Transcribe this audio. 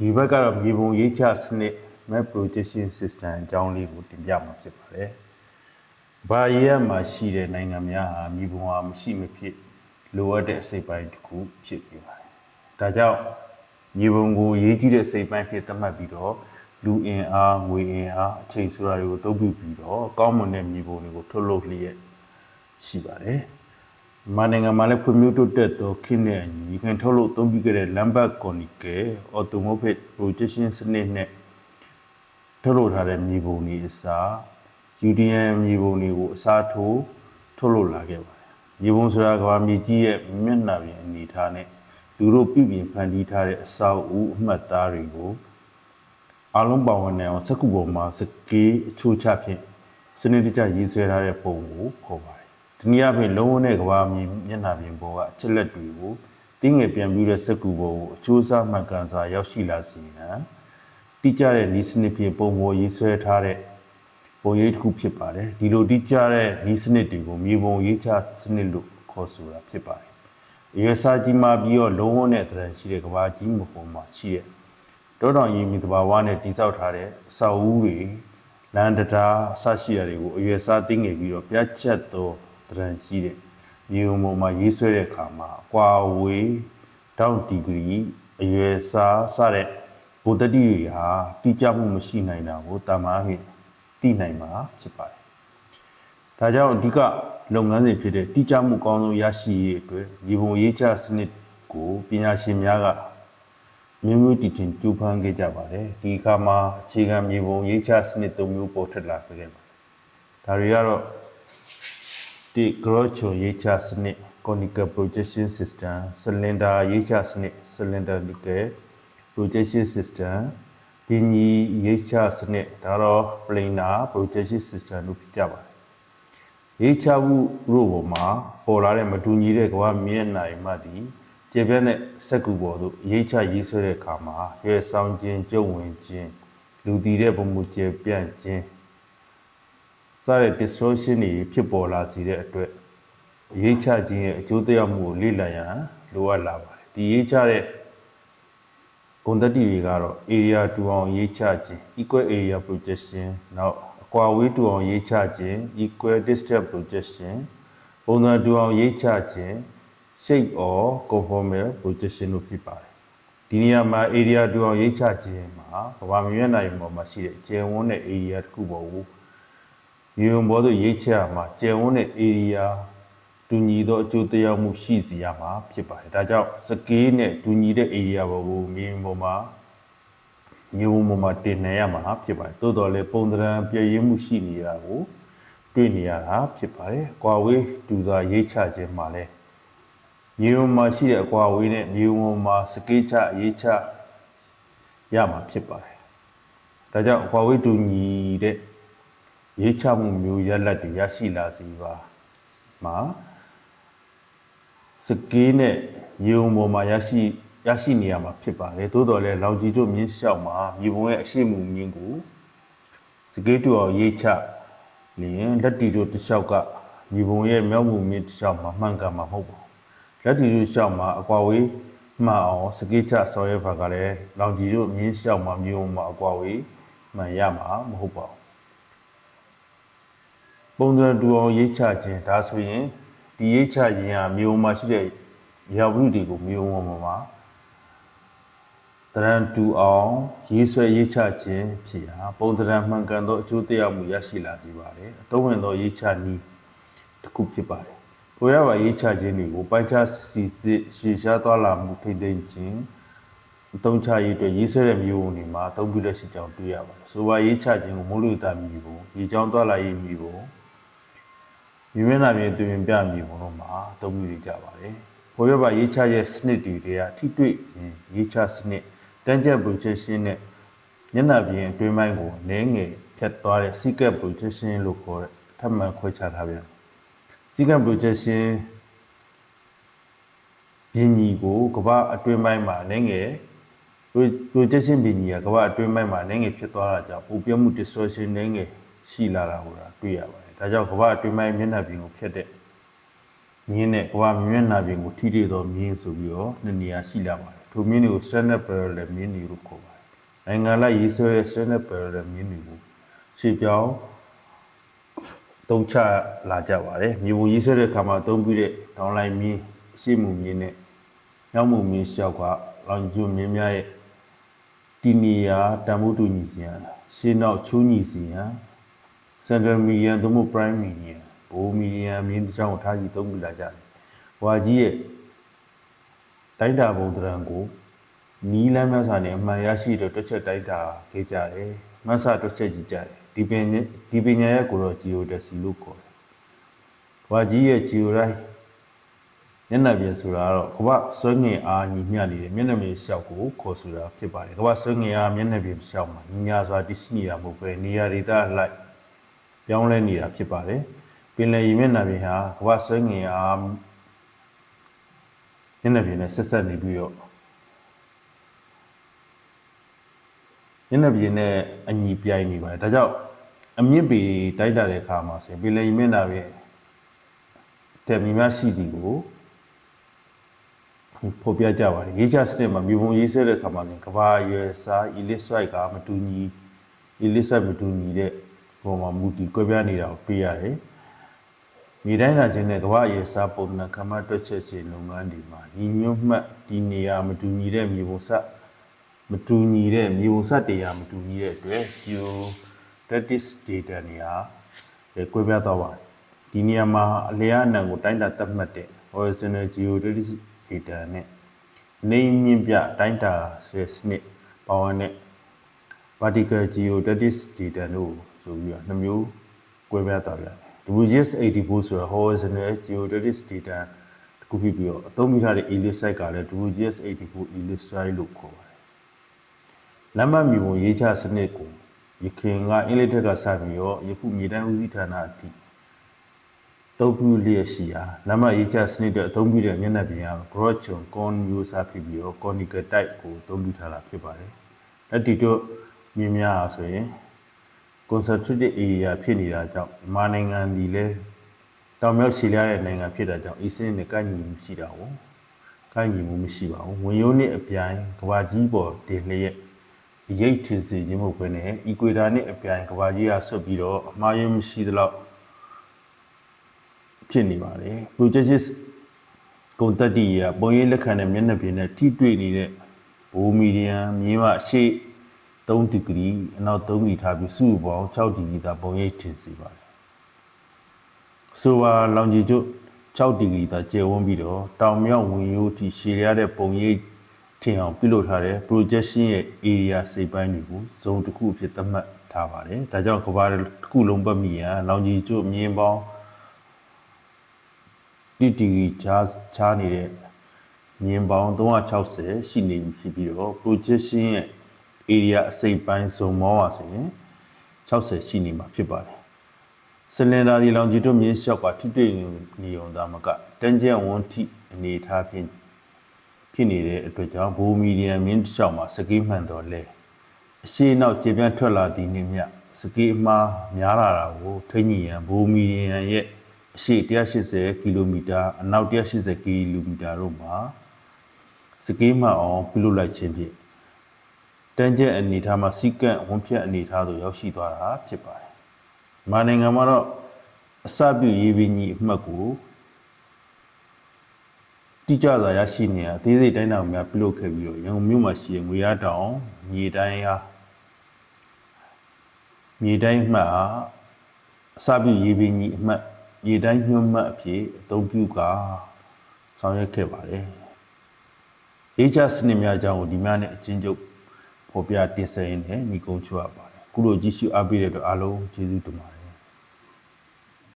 ဒီဘက်ကတော့မြေပုံရေးချစနစ် map projection system အကြောင်းလေးကိုတင်ပြမှာဖြစ်ပါတယ်။ဘာရေးရမှာရှိတဲ့နိုင်ငံများဟာမြေပုံဟာမရှိမဖြစ်လိုအပ်တဲ့အစိပ်ပိုင်းတစ်ခုဖြစ်နေပါတယ်။ဒါကြောင့်မြေပုံကိုရေးကြည့်တဲ့စိပ်ပိုင်းဖြစ်သတ်မှတ်ပြီးတော့လူအင်အားငွေအင်အားအချိန်ဆိုတာတွေကိုသုံးပြုပြီးတော့ကောင်းမွန်တဲ့မြေပုံတွေကိုထုတ်လုပ်လျက်ရှိပါတယ်။ မနိုင်ငံမှာလည်းဖွံ့ဖြိုးတိုးတက်သောခေတ်နဲ့အညီခင်ထုတ်လုပ်သုံးပြီးခဲ့တဲ့ Lambert Conical Automotive Projection စနစ်နဲ့ထုတ်လုပ်ထားတဲ့မြေပုံတွေအစား UDM မြေပုံတွေကိုအစားထိုးထုတ်လုပ်လာခဲ့ပါတယ်။မြေပုံဆိုတာကဘာမြေကြီးရဲ့မျက်နှာပြင်အနေထားနဲ့လူတို့ပြည်ပြင်ဖန်တီးထားတဲ့အစာအုပ်အမှတ်သားတွေကိုအလုံးပါဝင်နိုင်အောင်စက္ကူပေါ်မှာစကေးအချိုးချဖြင့်စနစ်တကျရေးဆွဲထားတဲ့ပုံကိုခေါ်ပါတယ်။ ဒီနည်းအားဖြင့်လုံးဝနဲ့ကဘာမြေမျက်နှာပြင်ပေါ်ကအချက်လက်တွေကိုတင်းငယ်ပြန်ပြီးတဲ့စက္ကူပေါ်ကိုအချိုးစားမှန်ကန်စွာရောက်ရှိလာစေရန်တိကျတဲ့ဤစနစ်ဖြင့်ပုံပေါ်ရေးဆွဲထားတဲ့ပုံရိပ်တစ်ခုဖြစ်ပါတယ်။ဒီလိုတိကျတဲ့ဤစနစ်တွေကိုမြေပုံရေးချစနစ်လို့ခေါ်ဆိုတာဖြစ်ပါတယ်။အရွယ်စားကြီးမှပြီးတော့လုံးဝနဲ့တရံရှိတဲ့ကဘာကြီးမပေါ်မှာရှိတဲ့တောတောင်ရီမီတဘာဝနဲ့တိဆောက်ထားတဲ့အဆောက်အဦတွေလန်တတာအဆရှိရတွေကိုအရွယ်စားသိငယ်ပြီးတော့ပြတ်ချက်သော တရံရှိတဲ့မြေုံပေါ်မှာရေးဆွဲတဲ့အခါမှာအကွာဝေးတောက်ဒီဂရီအရွယ်စားစတဲ့ဘုဒ္ဓတိတွေဟာတိကျမှုမရှိနိုင်တာကိုတာမန်ဖြင့်သိနိုင်မှာဖြစ်ပါတယ်။ဒါကြောင့်အဓိကလုပ်ငန်းစဉ်ဖြစ်တဲ့တိကျမှုကောင်းဆုံးရရှိရေးအတွက်မြေပုံရေးချစနစ်ကိုပညာရှင်များကမျိုးမျိုးတည်တင်ကျူးဖန်းခဲ့ကြပါတယ်ဒီအခါမှာအခြေခံမြေပုံရေးချစနစ်၃မျိုးပေါ်ထွက်လာခဲ့ပါတယ်ဒါတွေကတော့ ဒီ Groucho ရေးချစနစ် Conical Projection System Cylinder ရေးချစနစ် Cylindrical Projection System ပင်ကြီးရေးချစနစ်ဒါတော့ Planar Projection System လို့ဖြစ်ကြပါတယ်ရေးချမှုတို့ပေါ်မှာပေါ်လာတဲ့မတူညီတဲ့ကမ္ဘာမျက်နှာတွေမှသည်ကျေပြတ်တဲ့စက်ကူပေါ်သို့ရေးချရေးဆွဲတဲ့အခါမှာရဲဆောင်ခြင်းကြုံဝင်ခြင်းလူတည်တဲ့ပုံမှုကျေပြန့်ခြင်း စတဲ့ distortion တွေဖြစ်ပေါ်လာစေတဲ့အတွက်ရေးချခြင်းရဲ့အကျိုးသက်ရောက်မှုကိုလေ့လာရန်လိုအပ်လာပါတယ်ဒီရေးချတဲ့ဂုဏ်သတ္တိတွေကတော့ area တူအောင်ရေးချခြင်း equal area projection နောက်အကွာဝေးတူအောင်ရေးချခြင်း equal distance projection ပုံစံတူအောင်ရေးချခြင်း shape or conformal projection လို့ဖြစ်ပါတယ်ဒီနေရာမှာ area တူအောင်ရေးချခြင်းမှာကဘာမျက်နှာပြင်ပေါ်မှာရှိတဲ့ကျယ်ဝန်းတဲ့ area တစ်ခုပေါ်ကို ရေုံပေါ်သို့ရေးချရမှာကျယ်ဝန်းတဲ့ area တူညီသောအကျိုးသက်ရောက်မှုရှိစေရမှာဖြစ်ပါတယ်ဒါကြောင့်စကေးနဲ့တူညီတဲ့ area ပေါ်ကိုမြေပြင်ပေါ်မှာမြေပုံပေါ်မှာတင်နေရမှာဖြစ်ပါတယ်တိုးတော်လည်းပုံသဏ္ဍာန်ပြည့်ရင်းမှုရှိနေတာကိုတွေ့နေရတာဖြစ်ပါတယ်။ကွာဝေးတူစွာရေးချခြင်းမှာလည်းမြေုံမှာရှိတဲ့အကွာအဝေးနဲ့မြေုံမှာစကေးချရေးချရမှာဖြစ်ပါတယ်။ဒါကြောင့်အကွာအဝေးတူညီတဲ့ ရေးချမှုမျိုးရလက်တွေရရှိလာစီပါမှာစကေးနဲ့မြေုံပေါ်မှာရရှိရရှိနေရမှာဖြစ်ပါတယ်။သို့တော်လည်းလောင်ကြီးတို့မြင်းလျှောက်မှာမြေပုံရဲ့အရှိမှုမြင်းကိုစကေးတူအောင်ရေးချလျင်လက်တီတို့တစ်လျှောက်ကမြေပုံရဲ့မြောက်မှုမြင်းတစ်လျှောက်မှာမှန်ကန်မှာမဟုတ်ပါဘူးလက်တီတို့လျှောက်မှာအကွာဝေးမှန်အောင်စကေးချဆော်ရဲဘက်ကလည်းလောင်ကြီးတို့မြင်းလျှောက်မှာမြေပုံမှာအကွာဝေးမှန်ရမှာမဟုတ်ပါဘူး ပုံစံတူအောင်ရေးချခြင်းဒါဆိုရင်ဒီရေးချခြင်းဟာမြေပုံမှာရှိတဲ့ရာဝတ္ထုတွေကိုမြေပုံပေါ်မှာတရန်တူအောင်ရေးဆွဲရေးချခြင်းဖြစ်ရာပုံတရန်မှန်ကန်သောအကျိုးတရားမှုရရှိလာစေပါတယ်အသုံးဝင်သောရေးချနည်းတစ်ခုဖြစ်ပါတယ်ဘိုးရပါရေးချခြင်းတွေကိုပိုက်ချစီစစ်ရှေရှားသွားလာမှုထိမ့်သိမ့်ခြင်းအသုံးချရေးအတွက်ရေးဆွဲတဲ့မျိုးပုံတွေမှာအသုံးပြုလက်ရှိကြောင်းတွေ့ရပါတယ်ဆိုပါရေးချခြင်းကိုမိုးလေဝသမျိုးပုံရေကြောင်းသွားလာရေးမျိုးပုံ မြင်းမျက်နှာပြင်တွင်ပြမျိုးပုံတို့မှာအသုံးပြုနေကြပါတယ်ဘိုးရပါရေးချရဲ့စနစ်တွေကထိတွေ့ရင်ရေးချစနစ်တန်းကျပ် projection နဲ့ညနာပြင်အတွင်းပိုင်းကိုနည်းငယ်ဖြတ်သွားတဲ့ secant projection လို့ခေါ်တဲ့ထပ်မံခွဲခြားထားပြန် secant projection ပြင်ညီကိုကမ္ဘာအတွင်းပိုင်းမှာနည်းငယ် projection ပြင်ညီကကမ္ဘာအတွင်းပိုင်းမှာနည်းငယ်ဖြစ်သွားတာကြောင့်ပူပြတ်မှု distortion နည်းငယ်ရှိလာတာကိုတွေ့ရပါတယ် ဒါကြောင့်ကမ္ဘာအတွင်းပိုင်းမျက်နှာပြင်ကိုဖြတ်တဲ့မြင်းနဲ့ကမ္ဘာမျက်နှာပြင်ကိုထိတွေ့သောမြင်းဆိုပြီးတော့နှစ်နေရာရှိလာပါတယ်ထိုမြင်းတွေကို standard parallel မြင်းတွေလို့ခေါ်ပါတယ်နိုင်ငံလိုက်ရေးဆွဲတဲ့ standard parallel မြင်းတွေကိုရှေ့ပြောင်းသုံးချလာကြပါတယ်မြေပုံရေးဆွဲတဲ့အခါမှာအသုံးပြုတဲ့ downline မြင်းရှေ့မှုမြင်းနဲ့နောက်မှုမြင်းလျှောက်ကလောင်ကျွမြင်းများရဲ့တီနီယာတန်ဖိုးတူညီစီရန်ရှေ့နောက်ချိုးညီစီရန် central median သို့မဟုတ် prime median ဘိုး median မြင်းတစ်ချောင်းကိုထားကြည့်သုံးပြလာကြတယ်။ဟွာကြီးရဲ့တိုင်းတာပုံတရံကိုနီးလမ်းများစွာနဲ့အမှန်ရရှိတဲ့တွက်ချက်တိုင်းတာခဲ့ကြတယ်။မဆတွက်ချက်ကြည့်ကြတယ်။ဒီပင်ဒီပညာရဲ့ကိုတော့ geodesy လို့ခေါ်တယ်။ဟွာကြီးရဲ့ geodesy မျက်နှာပြင်ဆိုတာကတော့ကမ္ဘာဆွဲငင်အားညီမျှနေတဲ့မျက်နှာပြင်လျှောက်ကိုခေါ်ဆိုတာဖြစ်ပါတယ်။ကမ္ဘာဆွဲငင်အားမျက်နှာပြင်လျှောက်မှာညီညာစွာတည်ရှိနေတာမဟုတ်ပဲနေရာဒေသအလိုက် ပြောင်းလဲနေတာဖြစ်ပါတယ်။ပင်လယ်ရေမျက်နှာပြင်ဟာကမ္ဘာဆွဲငင်အားမျက်နှာပြင်နဲ့ဆက်ဆက်နေပြီးတော့မျက်နှာပြင်နဲ့အညီပြိုင်နေပါတယ်။ဒါကြောင့်အမြင့်ပေတိုက်တာတဲ့အခါမှာဆိုရင်ပင်လယ်ရေမျက်နှာပြင်တဲ့မြင်မရှိသည်ကိုဖော်ပြကြပါတယ်ရေးချစနစ်မှာမြေပုံရေးဆွဲတဲ့အခါမှာလည်းကဘာရွယ်စား ellipsoid ကမတူညီ ellipsoid မတူညီတဲ့ ပုံမှာမူတည်ကွဲပြားနေတာကိုတွေ့ရတယ်မြေတိုင်းလာခြင်းနဲ့ကဘာရွယ်စားပုံမှန်ခမတွက်ချက်ခြင်းလုပ်ငန်းတွေမှာညီညွတ်မှတ်ဒီနေရာမတူညီတဲ့မြေပုံစမတူညီတဲ့မြေပုံစတရားမတူညီတဲ့အတွက် geodetic data တွေဟာကွဲပြားသွားပါတယ်ဒီနေရာမှာအလျားအနံကိုတိုင်းတာသတ်မှတ်တဲ့ horizontal geodetic data နဲ့နေမြင့်ပြတိုင်းတာစနစ်ပေါင်းတဲ့ vertical geodetic data တို့ ဆိုပြီးတော့နှစ်မျိုးကွဲပြားသွားပြန်တယ် WGS 84 ဆိုတော့ horizontal geodetic data တခုဖြစ်ပြီးတော့အသုံးပြုထားတဲ့ ellipsoid ကလည်း WGS 84 ellipsoid လို့ခေါ်ပါတယ်လမ်းမမြေပုံရေးချစနစ်ကိုရခင်ကအင်္ဂလိပ်ထက်ကစပြီးတော့ယခုမြေတိုင်းဦးစီးဌာနအထိသုံးပြုလျက်ရှိရာလမ်းမရေးချစနစ်တွေအသုံးပြုတဲ့မျက်နှာပြင်က Grouchon Con မျိုးစားဖြစ်ပြီးတော့ conical type ကိုအသုံးပြုထားတာဖြစ်ပါတယ်။လက်တီတို့မြင်များဆိုရင် concentrated area ဖြစ်နေတာကြောင့်မာနိုင်ငံဒီလဲတောင်မြောက်ရှည်လျားတဲ့နိုင်ငံဖြစ်တာကြောင့်အီစင်းနဲ့ကန့်ညီမှုရှိတာကိုကန့်ညီမှုမရှိပါဘူး။ဝင်ရိုးနဲ့အပြိုင်ကဘာကြီးပေါ်တင်လျက်ရိတ်ထင်စီခြင်းမဟုတ်ဘဲနဲ့ equator နဲ့အပြိုင်ကဘာကြီးကဆွတ်ပြီးတော့အမှားရမရှိသလောက်ဖြစ်နေပါတယ် projections ကုန်တက်တီရပုံရိပ်လက်ခံတဲ့မျက်နှာပြင်နဲ့ထိတွေ့နေတဲ့ဘိုးမီဒီယံမြင်းမရှေ့ 3ဒီဂရီအနောက်3ဒီထားပြီးစုပေါင်း6ဒီဂရီသာပုံရိပ်ထင်စီပါတယ်ဆိုပါလောင်ကြီးကျွတ်6ဒီဂရီသာကျယ်ဝန်းပြီးတော့တောင်မြောက်ဝင်ရိုးထိရှည်ရတဲ့ပုံရိပ်ထင်အောင်ပြုလုပ်ထားတဲ့ projection ရဲ့ area စိတ်ပိုင်းတွေကိုဇုံတစ်ခုအဖြစ်သတ်မှတ်ထားပါတယ်ဒါကြောင့်ကဘာတစ်ခုလုံးပတ်မိရန်လောင်ကြီးကျွတ်မြင်းပေါင်းဒီဒီဂရီချားချားနေတဲ့မြင်ပေါင်း360ရှိနေပြီဖြစ်ပြီးတော့ projection ရဲ့ area အစိပ်ပိုင်းဇုံမောပါဆိုရင်60ရှိနေမှာဖြစ်ပါတယ်စလင်ဒါဒီလောင်ဂျီတို့မြင်းလျှောက်ကထိတွေ့နေုံသားမကတန်ကျန်ဝန်ထိအနေထားဖြင့်ဖြစ်နေတဲ့အတွက်ကြောင့်ဘိုမီဒီယံမြင်းလျှောက်မှာစကေးမှန်တော်လဲအရှိနောက်ခြေပြန့်ထွက်လာသည့်နေ့မြစကေးအမှားများလာတာကိုထိညရန်ဘိုမီဒီယံရဲ့အရှိ180ကီလိုမီတာအနောက်180ကီလိုမီတာတို့မှာစကေးမှအောင်ပြုလုပ်လိုက်ခြင်းဖြင့် တန်းကျက်အနေထားမှာစီကန့်ဝန်ဖြတ်အနေထားသို့ရောက်ရှိသွားတာဖြစ်ပါတယ်။မာနိုင်ငံမှာတော့အစပြုရေးပင်ကြီးအမှတ်ကိုတိကျစွာရရှိနေရအသေးစိတ်တိုင်းတော်များပြုလုပ်ခဲ့ပြီးတော့ရန်ကုန်မြို့မှာရှိတဲ့ငွေရတောင်မြေတိုင်းဟာမြေတိုင်းမှတ်အစပြုရေးပင်ကြီးအမှတ်ရေတိုင်းညွှန်းမှတ်အဖြစ်အသုံးပြုကဆောင်ရွက်ခဲ့ပါတယ်။ရေးချစနစ်များအကြောင်းကိုဒီများနဲ့အချင်းချုပ် ဖော်ပြတင်ဆက်ရင်းနဲ့ညီကုန်းချွတ်ပါတယ်။ခုလိုကြည့်ရှုအားပေးတဲ့အတွက်အားလုံးကျေးဇူးတင်ပါတယ်